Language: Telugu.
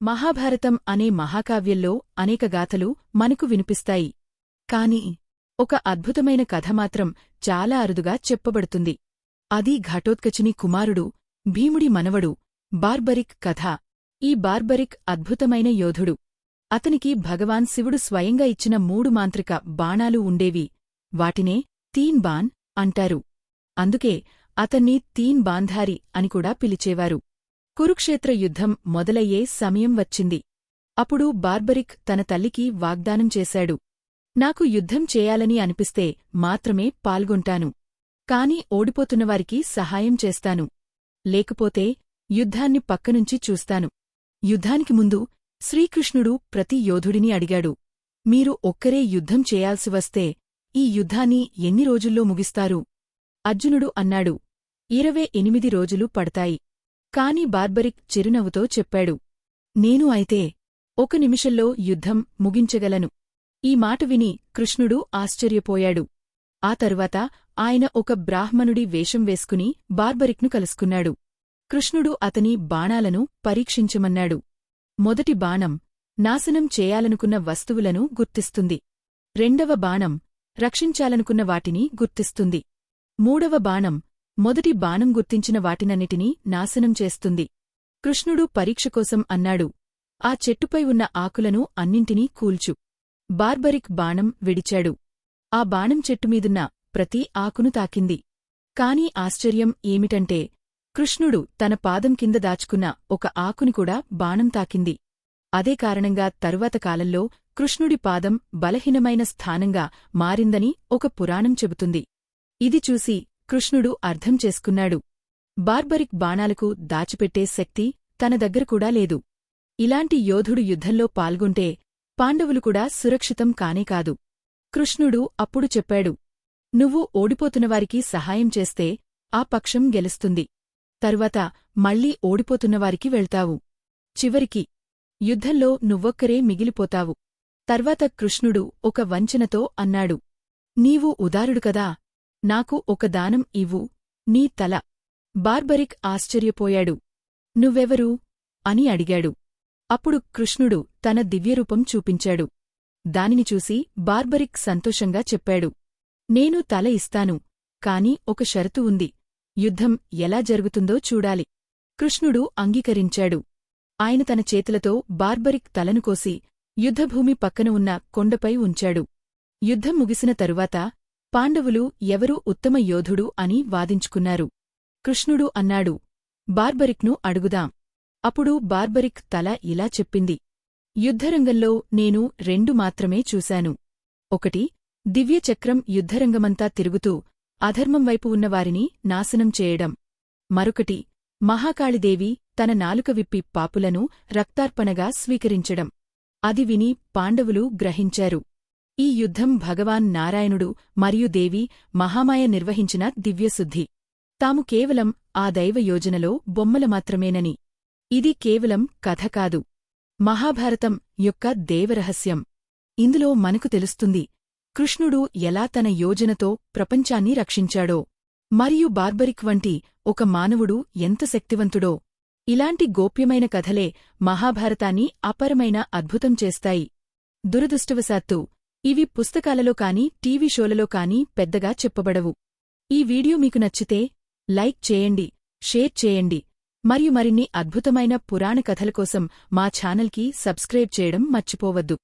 మహాభారతం అనే మహాకావ్యంలో అనేక గాథలు మనకు వినిపిస్తాయి. కాని ఒక అద్భుతమైన కథ మాత్రం చాలా అరుదుగా చెప్పబడుతుంది. అది ఘటోత్కచుని కుమారుడు భీముడి మనవడు బార్బరిక్ కథ. ఈ బార్బరిక్ అద్భుతమైన యోధుడు. అతనికి భగవాన్ శివుడు స్వయంగా ఇచ్చిన మూడు మాంత్రిక బాణాలు ఉండేవి. వాటినే తీన్ బాన్ అంటారు. అందుకే అతన్ని తీన్ బాంధారి అని కూడా పిలిచేవారు. కురుక్షేత్ర యుద్ధం మొదలయ్యే సమయం వచ్చింది. అప్పుడు బార్బరిక్ తన తల్లికి వాగ్దానం చేశాడు. నాకు యుద్ధం చేయాలని అనిపిస్తే మాత్రమే పాల్గొంటాను. కాని ఓడిపోతున్నవారికి సహాయం చేస్తాను. లేకపోతే యుద్ధాన్ని పక్కనుంచి చూస్తాను. యుద్ధానికి ముందు శ్రీకృష్ణుడు ప్రతి యోధుడిని అడిగాడు. మీరు ఒక్కరే యుద్ధం చేయాల్సి వస్తే ఈ యుద్ధాన్ని ఎన్ని రోజుల్లో ముగిస్తారు? అర్జునుడు అన్నాడు. ఇరవై ఎనిమిది రోజులు పడతాయి. కాని బార్బరిక్ చిరునవ్వుతో చెప్పాడు. నేను అయితే ఒక నిమిషంలో యుద్ధం ముగించగలను. ఈ మాట విని కృష్ణుడు ఆశ్చర్యపోయాడు. ఆ తరువాత ఆయన ఒక బ్రాహ్మణుడి వేషం వేసుకుని బార్బరిక్ను కలుసుకున్నాడు. కృష్ణుడు అతని బాణాలను పరీక్షించమన్నాడు. మొదటి బాణం నాశనం చేయాలనుకున్న వస్తువులను గుర్తిస్తుంది. రెండవ బాణం రక్షించాలనుకున్న వాటిని గుర్తిస్తుంది. మూడవ బాణం మొదటి బాణం గుర్తించిన వాటినన్నిటినీ నాశనం చేస్తుంది. కృష్ణుడు పరీక్షకోసం అన్నాడు. ఆ చెట్టుపై ఉన్న ఆకులను అన్నింటినీ కూల్చు. బార్బరిక్ బాణం విడిచాడు. ఆ బాణం చెట్టుమీదున్న ప్రతి ఆకును తాకింది. కాని ఆశ్చర్యం ఏమిటంటే కృష్ణుడు తన పాదం కింద దాచుకున్న ఒక ఆకుని కూడా బాణం తాకింది. అదే కారణంగా తరువాత కాలంలో కృష్ణుడి పాదం బలహీనమైన స్థానంగా మారిందని ఒక పురాణం చెబుతుంది. ఇది చూసి కృష్ణుడు అర్థం చేసుకున్నాడు. బార్బరిక్ బాణాలకు దాచిపెట్టే శక్తి తన దగ్గర కూడా లేదు. ఇలాంటి యోధుడు యుద్ధంలో పాల్గొంటే పాండవులు కూడా సురక్షితం కానే కాదు. కృష్ణుడు అప్పుడు చెప్పాడు నువ్వు ఓడిపోతున్నవారికి సహాయం చేస్తే ఆ పక్షం గెలుస్తుంది. తరువాత మళ్ళీ ఓడిపోతున్నవారికి వెళ్తావు. చివరికి యుద్ధంలో నువ్వొక్కరే మిగిలిపోతావు. తర్వాత కృష్ణుడు ఒక వంచనతో అన్నాడు నీవు ఉదారుడు కదా నాకు ఒక దానం ఇవ్వు. నీ తల. బార్బరిక్ ఆశ్చర్యపోయాడు. నువ్వెవరు? అని అడిగాడు. అప్పుడు కృష్ణుడు తన దివ్యరూపం చూపించాడు. దానిని చూసి బార్బరిక్ సంతోషంగా చెప్పాడు. నేను తల ఇస్తాను కాని ఒక షరతు ఉంది. యుద్ధం ఎలా జరుగుతుందో చూడాలి. కృష్ణుడు అంగీకరించాడు. ఆయన తన చేతులతో బార్బరిక్ తలను కోసి యుద్ధభూమి పక్కన ఉన్న కొండపై ఉంచాడు. యుద్ధం ముగిసిన తరువాత పాండవులు ఎవరు ఉత్తమ యోధుడు అని వాదించుకున్నారు. కృష్ణుడు అన్నాడు బార్బరిక్ను అడుగుదాం. అప్పుడు బార్బరిక్ తల ఇలా చెప్పింది యుద్ధరంగంలో నేను రెండు మాత్రమే చూశాను. ఒకటి దివ్యచక్రం యుద్ధరంగమంతా తిరుగుతూ అధర్మం వైపు ఉన్నవారిని నాశనం చేయడం. మరొకటి మహాకాళిదేవి తన నాలుక విప్పి పాపులను రక్తార్పణగా స్వీకరించడం. అది విని పాండవులు గ్రహించారు. ఈ యుద్ధం భగవాన్ నారాయణుడు మరియు దేవి మహామాయ నిర్వహించిన దివ్యశుద్ధి. తాము కేవలం ఆ దైవ యోజనలో బొమ్మల మాత్రమేనని. ఇది కేవలం కథ కాదు. మహాభారతం యొక్క దేవరహస్యం. ఇందులో మనకు తెలుస్తుంది కృష్ణుడు ఎలా తన యోజనతో ప్రపంచాన్ని రక్షించాడో. మరియు బార్బరిక్ వంటి ఒక మానవుడు ఎంత శక్తివంతుడో. ఇలాంటి గోప్యమైన కథలే మహాభారతాన్ని అపరమైన అద్భుతం చేస్తాయి. దురదృష్టవశాత్తు ఇవి పుస్తకాలలో కానీ టీవీ షోలలో కానీ పెద్దగా చెప్పబడవు. ఈ వీడియో మీకు నచ్చితే లైక్ చేయండి షేర్ చేయండి మరియు మరిన్ని అద్భుతమైన పురాణ కథల కోసం మా ఛానల్కి సబ్స్క్రైబ్ చేయడం మర్చిపోవద్దు.